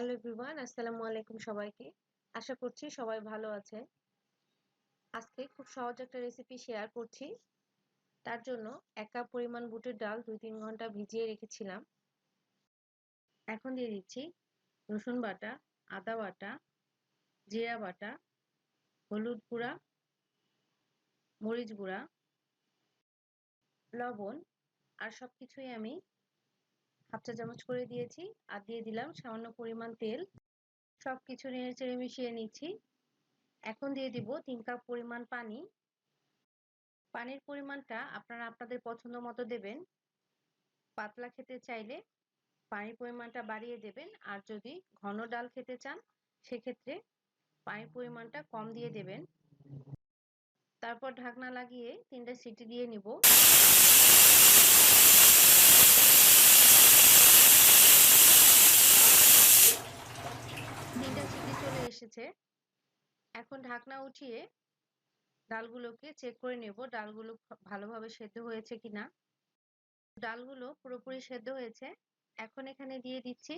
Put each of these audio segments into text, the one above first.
Hello everyone আসসালামু আলাইকুম সবাইকে। আশা করছি সবাই ভালো আছে আজকে খুব সহজ একটা রেসিপি শেয়ার করছি। তার জন্য এক কাপ পরিমাণ বুটের ডাল দুই তিন ঘণ্টা ভিজিয়ে রেখেছিলাম। এখন দিয়ে দিচ্ছি রসুন বাটা, আদা বাটা, জিরা বাটা, হলুদ গুঁড়া, মরিচ গুঁড়া, লবণ আর সব কিছুই আমি হাফ চা চামচ করে দিয়েছি আর দিয়ে দিলাম সামান্য পরিমাণ তেল। সব কিছু নেড়ে চেড়ে মিশিয়ে নিচ্ছি। এখন দিয়ে দিব তিন কাপ পরিমাণ পানি। পানির পরিমাণটা আপনারা আপনাদের পছন্দ মতো দেবেন। পাতলা খেতে চাইলে পানির পরিমাণটা বাড়িয়ে দেবেন। আর যদি ঘন ডাল খেতে চান, সেক্ষেত্রে পানির পরিমাণটা কম দিয়ে দেবেন। তারপর ঢাকনা লাগিয়ে তিনটা সিটি দিয়ে নিব তিনটা সিটি চলে এসেছে। এখন ঢাকনা উঠিয়ে ডালগুলোকে চেক করে নেব, ডালগুলো ভালোভাবে সেদ্ধ হয়েছে কিনা। ডালগুলো পুরোপুরি সেদ্ধ হয়েছে। এখন এখানে দিয়ে দিচ্ছি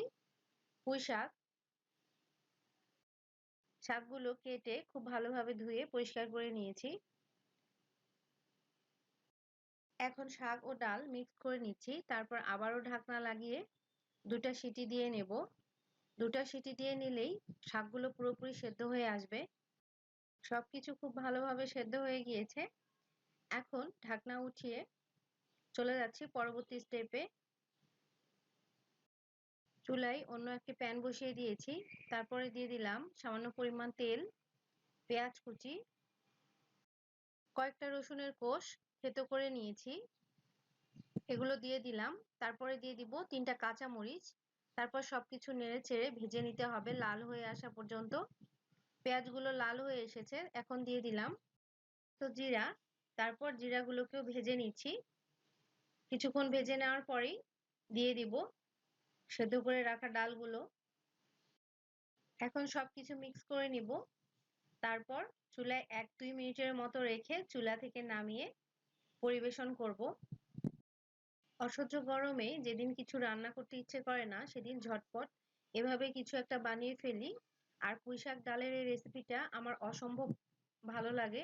পুঁই শাক। শাকগুলো কেটে খুব ভালোভাবে ধুয়ে পরিষ্কার করে নিয়েছি। এখন শাক ও ডাল মিক্স করে নিচ্ছি। তারপর আবারও ঢাকনা লাগিয়ে দুটা সিটি দিয়ে নেব। দুটা সিটি দিয়ে নিলেই শাকগুলো পুরোপুরি সেদ্ধ হয়ে আসবে। সবকিছু খুব ভালোভাবে সেদ্ধ হয়ে গিয়েছে। এখন ঢাকনা উঠিয়ে চলে যাচ্ছি পরবর্তী স্টেপে চুলায় অন্য একটি প্যান বসিয়ে দিয়েছি। তারপরে দিয়ে দিলাম সামান্য পরিমাণ তেল, পেঁয়াজ কুচি, কয়েকটা রসুনের কোষ থেতো করে নিয়েছি। এগুলো দিয়ে দিলাম। তারপরে দিয়ে দিব তিনটা কাঁচা মরিচ তারপর সবকিছু নেড়ে চেড়ে ভেজে নিতে হবে লাল হয়ে আসা পর্যন্ত। পেঁয়াজগুলো লাল হয়ে এসেছে, এখন দিয়ে দিলাম। তো জিরা, তারপর জিরাগুলোকেও ভেজে নিচ্ছি। কিছুক্ষণ ভেজে নেওয়ার পরেই দিয়ে দিব সেদ্ধ করে রাখা ডালগুলো। এখন সবকিছু মিক্স করে নিব। তারপর চুলায় এক দুই মিনিটের মতো রেখে চুলা থেকে নামিয়ে পরিবেশন করব। অসহ্য গরমে যেদিন কিছু রান্না করতে ইচ্ছে করে না, সেদিন ঝটপট এভাবে কিছু একটা বানিয়ে ফেলি। আর পুঁইশাক ডালের এই রেসিপিটা আমার অসম্ভব ভালো লাগে।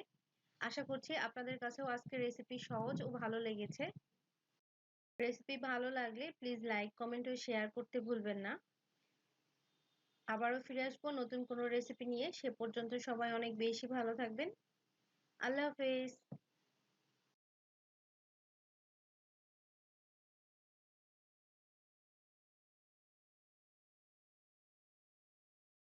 আশা করছি আপনাদের কাছেও আজকের রেসিপি সহজ ও ভালো লেগেছে। রেসিপি ভালো লাগলে প্লিজ লাইক কমেন্ট ও শেয়ার করতে ভুলবেন না। আবারও ফিরে আসব নতুন কোনো রেসিপি নিয়ে। সে পর্যন্ত সবাই অনেক বেশি ভালো থাকবেন। আল্লাহ হাফেজ।